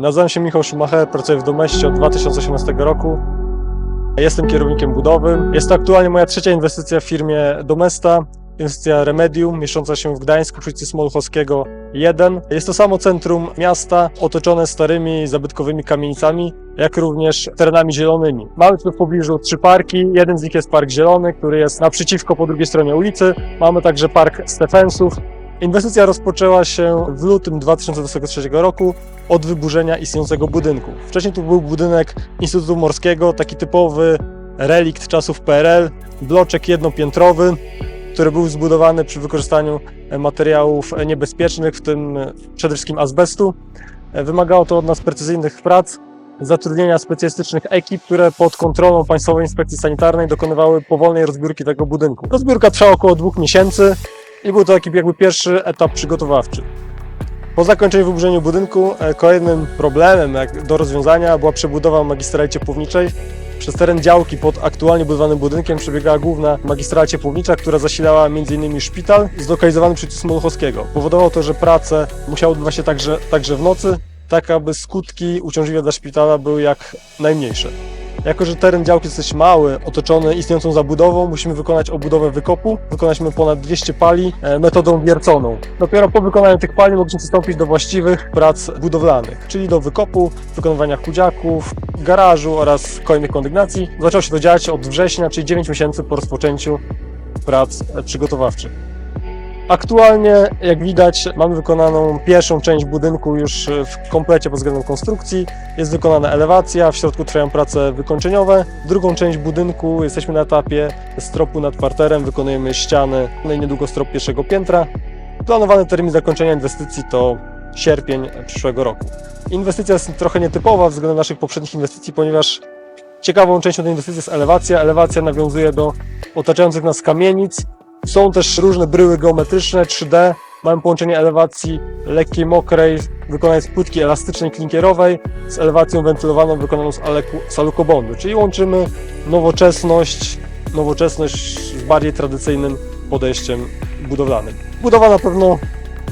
Nazywam się Michał Schumacher, pracuję w Domeście od 2018 roku. Jestem kierownikiem budowy. Jest to aktualnie moja trzecia inwestycja w firmie Domesta. Inwestycja Remedium, mieszcząca się w Gdańsku przy ulicy Smolchowskiego 1. Jest to samo centrum miasta, otoczone starymi, zabytkowymi kamienicami, jak również terenami zielonymi. Mamy tu w pobliżu trzy parki. Jeden z nich jest Park Zielony, który jest naprzeciwko po drugiej stronie ulicy. Mamy także Park Stefensów, Inwestycja rozpoczęła się w lutym 2023 roku od wyburzenia istniejącego budynku. Wcześniej tu był budynek Instytutu Morskiego, taki typowy relikt czasów PRL, bloczek jednopiętrowy, który był zbudowany przy wykorzystaniu materiałów niebezpiecznych, w tym przede wszystkim azbestu. Wymagało to od nas precyzyjnych prac, zatrudnienia specjalistycznych ekip, które pod kontrolą Państwowej Inspekcji Sanitarnej dokonywały powolnej rozbiórki tego budynku. Rozbiórka trwała około dwóch miesięcy. I był to taki jakby pierwszy etap przygotowawczy. Po zakończeniu wyburzenia budynku e, kolejnym problemem do rozwiązania była przebudowa magistrali ciepłowniczej. Przez teren działki pod aktualnie budowanym budynkiem przebiegała główna magistrala ciepłownicza, która zasilała m.in. szpital zlokalizowany przy Smoluchowskiego. Powodowało to, że prace musiały odbywać się także, także w nocy, tak aby skutki uciążliwe dla szpitala były jak najmniejsze. Jako, że teren działki jest dosyć mały, otoczony istniejącą zabudową, musimy wykonać obudowę wykopu. Wykonaliśmy ponad 200 pali e, metodą wierconą. Dopiero po wykonaniu tych pali mogliśmy przystąpić do właściwych prac budowlanych, czyli do wykopu, wykonywania chudziaków, garażu oraz kolejnych kondygnacji. Zaczęło się to dziać od września, czyli 9 miesięcy po rozpoczęciu prac przygotowawczych. Aktualnie, jak widać, mamy wykonaną pierwszą część budynku już w komplecie pod względem konstrukcji. Jest wykonana elewacja, w środku trwają prace wykończeniowe. Drugą część budynku jesteśmy na etapie stropu nad parterem, wykonujemy ściany, no i niedługo strop pierwszego piętra. Planowany termin zakończenia inwestycji to sierpień przyszłego roku. Inwestycja jest trochę nietypowa względem naszych poprzednich inwestycji, ponieważ ciekawą częścią tej inwestycji jest elewacja. Elewacja nawiązuje do otaczających nas kamienic, są też różne bryły geometryczne 3D. Mamy połączenie elewacji lekkiej, mokrej, wykonanej z płytki elastycznej, klinkierowej, z elewacją wentylowaną wykonaną z, aleku, z alukobondu. Czyli łączymy nowoczesność, nowoczesność z bardziej tradycyjnym podejściem budowlanym. Budowa na pewno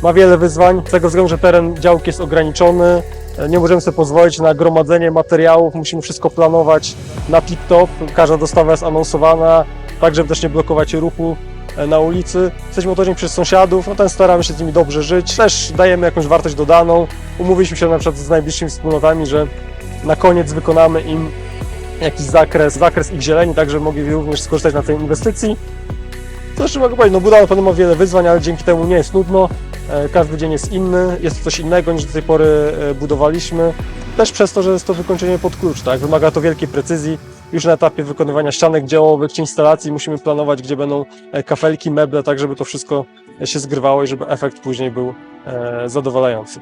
ma wiele wyzwań, z tego względu, że teren działki jest ograniczony. Nie możemy sobie pozwolić na gromadzenie materiałów, musimy wszystko planować na tip-top. Każda dostawa jest anonsowana, tak żeby też nie blokować ruchu na ulicy. Jesteśmy otoczeni przez sąsiadów, no ten staramy się z nimi dobrze żyć. Też dajemy jakąś wartość dodaną. Umówiliśmy się na przykład z najbliższymi wspólnotami, że na koniec wykonamy im jakiś zakres, zakres ich zieleni, tak żeby mogli również skorzystać na tej inwestycji. Co jeszcze mogę powiedzieć, no budowa na pewno ma wiele wyzwań, ale dzięki temu nie jest nudno. E, Każdy dzień jest inny, jest to coś innego niż do tej pory e, budowaliśmy. Też przez to, że jest to wykończenie pod klucz, tak? Wymaga to wielkiej precyzji. Już na etapie wykonywania ścianek działowych czy instalacji musimy planować, gdzie będą e, kafelki, meble, tak żeby to wszystko się zgrywało i żeby efekt później był e, zadowalający.